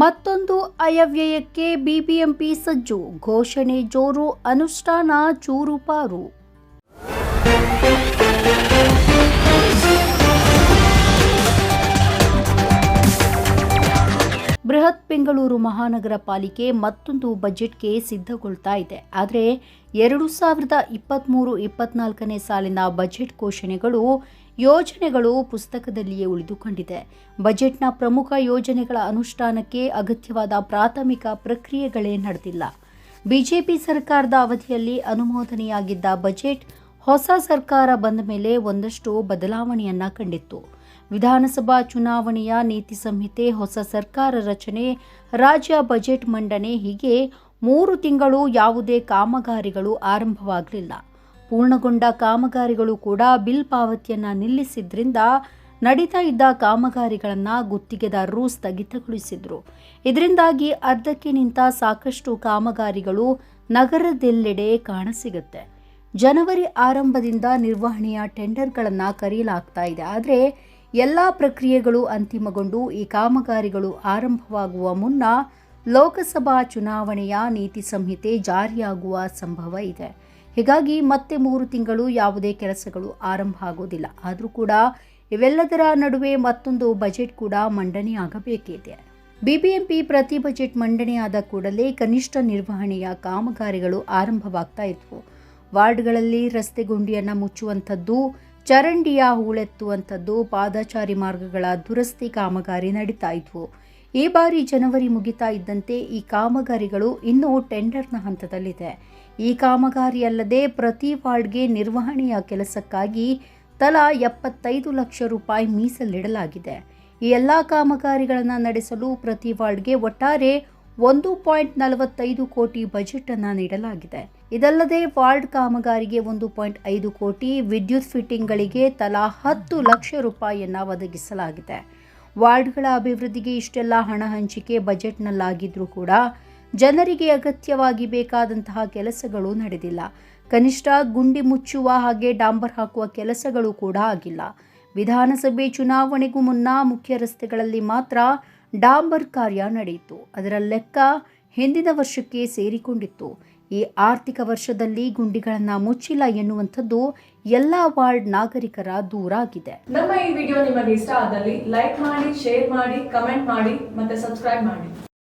ಮತ್ತೊಂದು ಅಯವ್ಯಯಕ್ಕೆ ಬಿಬಿಎಂಪಿ ಸಜ್ಜು ಘೋಷಣೆ ಜೋರು ಅನುಷ್ಠಾನ ಚೂರುಪಾರು. ಬೆಂಗಳೂರು ಮಹಾನಗರ ಪಾಲಿಕೆ ಮತ್ತೊಂದು ಬಜೆಟ್ಗೆ ಸಿದ್ಧಗೊಳ್ತಾ ಇದೆ. ಆದರೆ ಎರಡು ಸಾವಿರದ ಇಪ್ಪತ್ತ್ಮೂರು ಇಪ್ಪತ್ನಾಲ್ಕನೇ ಸಾಲಿನ ಬಜೆಟ್ ಘೋಷಣೆಗಳು, ಯೋಜನೆಗಳು ಪುಸ್ತಕದಲ್ಲಿಯೇ ಉಳಿದುಕೊಂಡಿದೆ. ಬಜೆಟ್ನ ಪ್ರಮುಖ ಯೋಜನೆಗಳ ಅನುಷ್ಠಾನಕ್ಕೆ ಅಗತ್ಯವಾದ ಪ್ರಾಥಮಿಕ ಪ್ರಕ್ರಿಯೆಗಳೇ ನಡೆದಿಲ್ಲ. ಬಿಜೆಪಿ ಸರ್ಕಾರದ ಅವಧಿಯಲ್ಲಿ ಅನುಮೋದನೆಯಾಗಿದ್ದ ಬಜೆಟ್ ಹೊಸ ಸರ್ಕಾರ ಬಂದ ಮೇಲೆ ಒಂದಷ್ಟು ಬದಲಾವಣೆಯನ್ನ ಕಂಡಿತ್ತು. ವಿಧಾನಸಭಾ ಚುನಾವಣೆಯ ನೀತಿ ಸಂಹಿತೆ, ಹೊಸ ಸರ್ಕಾರ ರಚನೆ, ರಾಜ್ಯ ಬಜೆಟ್ ಮಂಡನೆ ಹೀಗೆ ಮೂರು ತಿಂಗಳು ಯಾವುದೇ ಕಾಮಗಾರಿಗಳು ಆರಂಭವಾಗಲಿಲ್ಲ. ಪೂರ್ಣಗೊಂಡ ಕಾಮಗಾರಿಗಳು ಕೂಡ ಬಿಲ್ ಪಾವತಿಯನ್ನು ನಿಲ್ಲಿಸಿದ್ರಿಂದ ನಡೀತಾ ಇದ್ದ ಕಾಮಗಾರಿಗಳನ್ನು ಗುತ್ತಿಗೆದಾರರು ಸ್ಥಗಿತಗೊಳಿಸಿದರು. ಇದರಿಂದಾಗಿ ಅರ್ಧಕ್ಕೆ ನಿಂತ ಸಾಕಷ್ಟು ಕಾಮಗಾರಿಗಳು ನಗರದೆಲ್ಲೆಡೆ ಕಾಣಸಿಗುತ್ತೆ. ಜನವರಿ ಆರಂಭದಿಂದ ನಿರ್ವಹಣೆಯ ಟೆಂಡರ್ಗಳನ್ನು ಕರೆಯಲಾಗ್ತಾ ಇದೆ. ಆದರೆ ಎಲ್ಲ ಪ್ರಕ್ರಿಯೆಗಳು ಅಂತಿಮಗೊಂಡು ಈ ಕಾಮಗಾರಿಗಳು ಆರಂಭವಾಗುವ ಮುನ್ನ ಲೋಕಸಭಾ ಚುನಾವಣೆಯ ನೀತಿ ಸಂಹಿತೆ ಜಾರಿಯಾಗುವ ಸಂಭವ ಇದೆ. ಹೀಗಾಗಿ ಮತ್ತೆ ಮೂರು ತಿಂಗಳು ಯಾವುದೇ ಕೆಲಸಗಳು ಆರಂಭ ಆಗೋದಿಲ್ಲ. ಆದರೂ ಕೂಡ ಇವೆಲ್ಲದರ ನಡುವೆ ಮತ್ತೊಂದು ಬಜೆಟ್ ಕೂಡ ಮಂಡನೆಯಾಗಬೇಕಿದೆ ಬಿಬಿಎಂಪಿ ಪ್ರತಿ ಬಜೆಟ್ ಮಂಡನೆಯಾದ ಕೂಡಲೇ ಕನಿಷ್ಠ ನಿರ್ವಹಣೆಯ ಕಾಮಗಾರಿಗಳು ಆರಂಭವಾಗ್ತಾ ಇದ್ವು. ವಾರ್ಡ್ಗಳಲ್ಲಿ ರಸ್ತೆ ಗುಂಡಿಯನ್ನು ಮುಚ್ಚುವಂಥದ್ದು ಚರಂಡಿಯ ಹೂಳೆತ್ತುವಂಥದ್ದು ಪಾದಚಾರಿ ಮಾರ್ಗಗಳ ದುರಸ್ತಿ ಕಾಮಗಾರಿ ನಡೀತಾ ಇದ್ವು. ಈ ಬಾರಿ ಜನವರಿ ಮುಗಿತಾ ಇದ್ದಂತೆ ಈ ಕಾಮಗಾರಿಗಳು ಇನ್ನೂ ಟೆಂಡರ್ನ ಹಂತದಲ್ಲಿದೆ. ಈ ಕಾಮಗಾರಿ ಅಲ್ಲದೆ ಪ್ರತಿ ವಾರ್ಡ್ಗೆ ನಿರ್ವಹಣೆಯ ಕೆಲಸಕ್ಕಾಗಿ ತಲಾ ಎಪ್ಪತ್ತೈದು ಲಕ್ಷ ರೂಪಾಯಿ ಮೀಸಲಿಡಲಾಗಿದೆ. ಈ ಎಲ್ಲ ಕಾಮಗಾರಿಗಳನ್ನು ನಡೆಸಲು ಪ್ರತಿ ವಾರ್ಡ್ಗೆ ಒಟ್ಟಾರೆ ಒಂದು ಪಾಯಿಂಟ್ ನಲವತ್ತೈದು ಕೋಟಿ ಬಜೆಟ್ ಅನ್ನು ನೀಡಲಾಗಿದೆ. ಇದಲ್ಲದೆ ವಾರ್ಡ್ ಕಾಮಗಾರಿಗೆ ಒಂದು ಪಾಯಿಂಟ್ ಐದು ಕೋಟಿ, ವಿದ್ಯುತ್ ಫಿಟ್ಟಿಂಗ್ಗಳಿಗೆ ತಲಾ ಹತ್ತು ಲಕ್ಷ ರೂಪಾಯಿಯನ್ನು ಒದಗಿಸಲಾಗಿದೆ. ವಾರ್ಡ್ಗಳ ಅಭಿವೃದ್ಧಿಗೆ ಇಷ್ಟೆಲ್ಲ ಹಣ ಹಂಚಿಕೆ ಬಜೆಟ್ನಲ್ಲಾಗಿದ್ರೂ ಕೂಡ ಜನರಿಗೆ ಅಗತ್ಯವಾಗಿ ಬೇಕಾದಂತಹ ಕೆಲಸಗಳು ನಡೆದಿಲ್ಲ. ಕನಿಷ್ಠ ಗುಂಡಿ ಮುಚ್ಚುವ ಹಾಗೆ ಡಾಂಬರ್ ಹಾಕುವ ಕೆಲಸಗಳು ಕೂಡ ಆಗಿಲ್ಲ. ವಿಧಾನಸಭೆ ಚುನಾವಣೆಗೂ ಮುನ್ನ ಮುಖ್ಯ ರಸ್ತೆಗಳಲ್ಲಿ ಮಾತ್ರ ಡಾಂಬರ್ ಕಾರ್ಯ ನಡೆಯಿತು. ಅದರ ಲೆಕ್ಕ ಹಿಂದಿನ ವರ್ಷಕ್ಕೆ ಸೇರಿಕೊಂಡಿತ್ತು. ಈ ಆರ್ಥಿಕ ವರ್ಷದಲ್ಲಿ ಗುಂಡಿಗಳನ್ನು ಮುಚ್ಚಿಲ್ಲ ಎನ್ನುವಂಥದ್ದು ಎಲ್ಲ ವಾರ್ಡ್ ನಾಗರಿಕರ ದೂರಾಗಿದೆ. ನಮ್ಮ ಈ ವಿಡಿಯೋ ನಿಮಗೆ ಇಷ್ಟ ಆದಲ್ಲಿ ಲೈಕ್ ಮಾಡಿ, ಶೇರ್ ಮಾಡಿ, ಕಮೆಂಟ್ ಮಾಡಿ ಮತ್ತೆ ಸಬ್ಸ್ಕ್ರೈಬ್ ಮಾಡಿ.